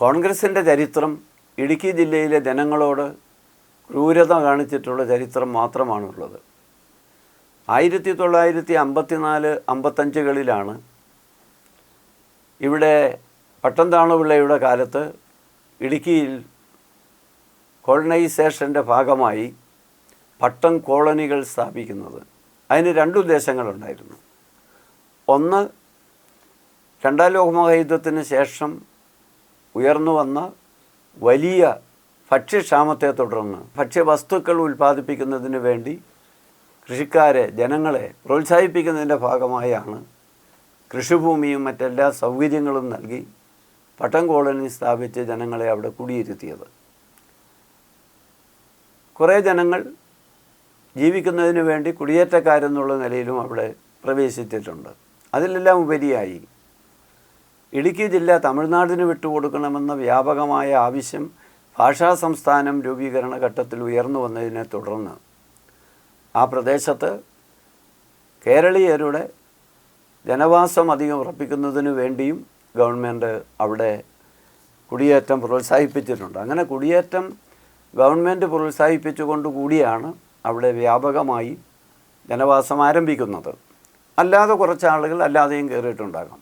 കോൺഗ്രസിന്റെ ചരിത്രം ഇടുക്കി ജില്ലയിലെ ജനങ്ങളോട് ക്രൂരത കാണിച്ചിട്ടുള്ള ചരിത്രം മാത്രമാണുള്ളത്. ആയിരത്തി തൊള്ളായിരത്തി അമ്പത്തിനാല് അമ്പത്തഞ്ചുകളിലാണ് ഇവിടെ പട്ടംതാണുപിള്ളയുടെ കാലത്ത് ഇടുക്കിയിൽ കോളനൈസേഷന്റെ ഭാഗമായി പട്ടം കോളനികൾ സ്ഥാപിക്കുന്നത്. അതിന് രണ്ടുദ്ദേശങ്ങളുണ്ടായിരുന്നു ഒന്ന് രണ്ടാം ലോകമഹായുദ്ധത്തിന് ശേഷം ഉയർന്നു വന്ന വലിയ ഭക്ഷ്യക്ഷാമത്തെ തുടർന്ന് ഭക്ഷ്യവസ്തുക്കൾ ഉൽപ്പാദിപ്പിക്കുന്നതിന് വേണ്ടി കൃഷിക്കാരെ ജനങ്ങളെ പ്രോത്സാഹിപ്പിക്കുന്നതിന്റെ ഭാഗമായാണ് കൃഷിഭൂമിയും മറ്റെല്ലാ സൗകര്യങ്ങളും നൽകി പട്ടം കോളനി സ്ഥാപിച്ച് ജനങ്ങളെ അവിടെ കുടിയിരുത്തിയത്. കുറേ ജനങ്ങൾ ജീവിക്കുന്നതിന് വേണ്ടി കുടിയേറ്റക്കാരെന്നുള്ള നിലയിലും അവിടെ പ്രവേശിച്ചിട്ടുണ്ട്. അതിലെല്ലാം ഉപരിയായി ഇടുക്കി ജില്ല തമിഴ്നാടിന് വിട്ടുകൊടുക്കണമെന്ന വ്യാപകമായ ആവശ്യം ഭാഷാ സംസ്ഥാനം രൂപീകരണ ഘട്ടത്തിൽ ഉയർന്നു വന്നതിനെ തുടർന്ന് ആ പ്രദേശത്ത് കേരളീയരുടെ ജനവാസം അധികം ഉറപ്പിക്കുന്നതിന് വേണ്ടിയും ഗവൺമെന്റ് അവിടെ കുടിയേറ്റം പ്രോത്സാഹിപ്പിച്ചിട്ടുണ്ട്. അങ്ങനെ കുടിയേറ്റം ഗവൺമെന്റ് പ്രോത്സാഹിപ്പിച്ചുകൊണ്ട് കൂടിയാണ് അവിടെ വ്യാപകമായി ജനവാസം ആരംഭിക്കുന്നത്. അല്ലാതെ കുറച്ച് ആളുകൾ അല്ലാതെയും കയറിയിട്ടുണ്ടാകാം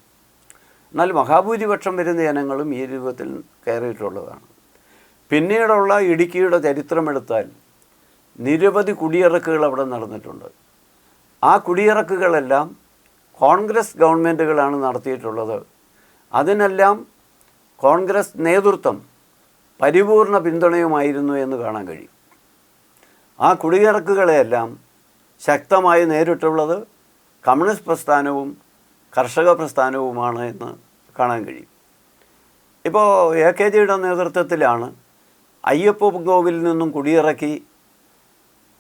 എന്നാൽ മഹാഭൂരിപക്ഷം വരുന്ന ജനങ്ങളും ഈ രൂപത്തിൽ കയറിയിട്ടുള്ളതാണ്. പിന്നീടുള്ള ഇടുക്കിയുടെ ചരിത്രമെടുത്താൽ നിരവധി കുടിയിറക്കുകൾ അവിടെ നടന്നിട്ടുണ്ട്. ആ കുടിയിറക്കുകളെല്ലാം കോൺഗ്രസ് ഗവൺമെന്റുകളാണ് നടത്തിയിട്ടുള്ളത്. അതിനെല്ലാം കോൺഗ്രസ് നേതൃത്വം പരിപൂർണ പിന്തുണയുമായിരുന്നു എന്ന് കാണാൻ കഴിയും. ആ കുടിയിറക്കുകളെയെല്ലാം ശക്തമായി നേരിട്ടുള്ളത് കമ്മ്യൂണിസ്റ്റ് പ്രസ്ഥാനവും കർഷക പ്രസ്ഥാനവുമാണ് എന്ന് കാണാൻ കഴിയും. ഇപ്പോൾ എ കെ ജിയുടെ നേതൃത്വത്തിലാണ് അയ്യപ്പ ഗോവിലിൽ നിന്നും കുടിയിറക്കി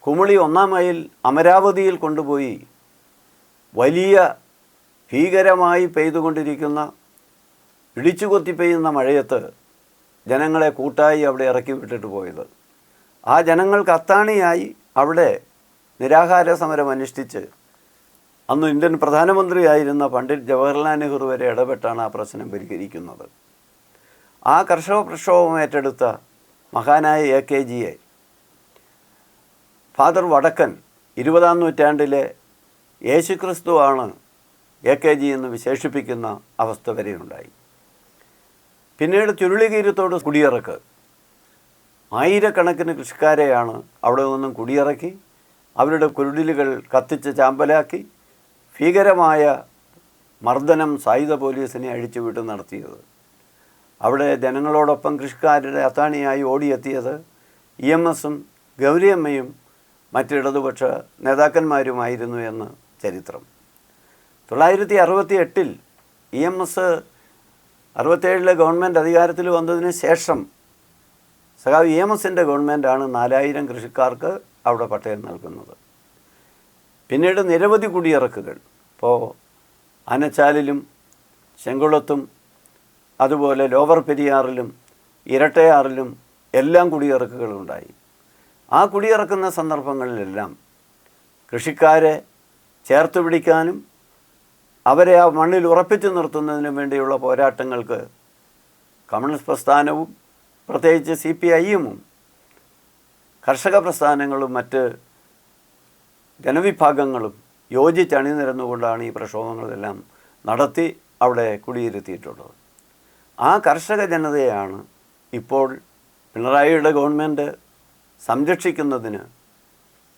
കുമളി ഒന്നാം മൈൽ അമരാവതിയിൽ കൊണ്ടുപോയി വലിയ ഭീകരമായി പെയ്തുകൊണ്ടിരിക്കുന്ന ഇടിച്ചുകൊത്തി പെയ്യുന്ന മഴയത്ത് ജനങ്ങളെ കൂട്ടായി അവിടെ ഇറക്കി വിട്ടിട്ട് പോയത്. ആ ജനങ്ങൾക്ക് അത്താണിയായി അവിടെ നിരാഹാര സമരം അനുഷ്ഠിച്ച് അന്ന് ഇന്ത്യൻ പ്രധാനമന്ത്രിയായിരുന്ന പണ്ഡിറ്റ് ജവഹർലാൽ നെഹ്റു വരെ ഇടപെട്ടാണ് ആ പ്രശ്നം പരിഹരിക്കുന്നത്. ആ കർഷക പ്രക്ഷോഭം ഏറ്റെടുത്ത മഹാനായ എ കെ ജിയെ ഫാദർ വടക്കൻ ഇരുപതാം നൂറ്റാണ്ടിലെ യേശുക്രിസ്തുവാണ് എ കെ ജി എന്ന് വിശേഷിപ്പിക്കുന്ന അവസ്ഥ വരെയുണ്ടായി പിന്നീട് ചുരുളികീരത്തോട് കുടിയിറക്ക്. ആയിരക്കണക്കിന് കൃഷിക്കാരെയാണ് അവിടെ നിന്നും കുടിയിറക്കി അവരുടെ കുരുടിലുകൾ കത്തിച്ച് ചാമ്പലാക്കി ഭീകരമായ മർദ്ദനം സായുധ പോലീസിനെ അഴിച്ചുവിട്ട് നടത്തിയത്. അവിടെ ജനങ്ങളോടൊപ്പം കൃഷിക്കാരുടെ അത്താണിയായി ഓടിയെത്തിയത് ഇ എം എസും ഗൗരിയമ്മയും മറ്റിടതുപക്ഷ നേതാക്കന്മാരുമായിരുന്നു എന്ന് ചരിത്രം. തൊള്ളായിരത്തി അറുപത്തി എട്ടിൽ ഇ എം എസ് അറുപത്തേഴിലെ ഗവൺമെന്റ് അധികാരത്തിൽ വന്നതിന് ശേഷം സഖാവ് ഇ എം എസിന്റെ ഗവൺമെന്റാണ് നാലായിരം കൃഷിക്കാർക്ക് അവിടെ പട്ടയം നൽകുന്നത്. പിന്നീട് നിരവധി കുടിയിറക്കുകൾ. ഇപ്പോൾ ആനച്ചാലിലും ചെങ്കുളത്തും അതുപോലെ ലോവർ പെരിയാറിലും ഇരട്ടയാറിലും എല്ലാം കുടിയിറക്കുകളുണ്ടായി ആ കുടിയിറക്കുന്ന സന്ദർഭങ്ങളിലെല്ലാം കൃഷിക്കാരെ ചേർത്ത് പിടിക്കാനും അവരെ ആ മണ്ണിൽ ഉറപ്പിച്ചു നിർത്തുന്നതിനും വേണ്ടിയുള്ള പോരാട്ടങ്ങൾക്ക് കമ്മ്യൂണിസ്റ്റ് പ്രസ്ഥാനവും പ്രത്യേകിച്ച് സി പി കർഷക പ്രസ്ഥാനങ്ങളും മറ്റ് ജനവിഭാഗങ്ങളും യോജിച്ചണിനിരന്നുകൊണ്ടാണ് ഈ പ്രക്ഷോഭങ്ങളെല്ലാം നടത്തി അവിടെ കുടിയിരുത്തിയിട്ടുള്ളത്. ആ കർഷക ജനതയാണ് ഇപ്പോൾ പിണറായിയുടെ ഗവൺമെന്റ് സംരക്ഷിക്കുന്നതിന്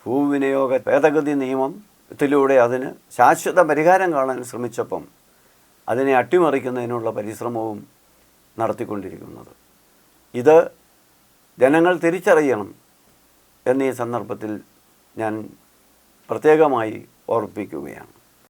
ഭൂവിനിയോഗ ഭേദഗതി നിയമത്തിലൂടെ അതിന് ശാശ്വത പരിഹാരം കാണാൻ ശ്രമിച്ചപ്പം അതിനെ അട്ടിമറിക്കുന്നതിനുള്ള പരിശ്രമവും നടത്തിക്കൊണ്ടിരിക്കുന്നത്. ഇത് ജനങ്ങൾ തിരിച്ചറിയണം എന്നീ സന്ദർഭത്തിൽ ഞാൻ പ്രത്യേകമായി ഓർപ്പിക്കുകയാണ്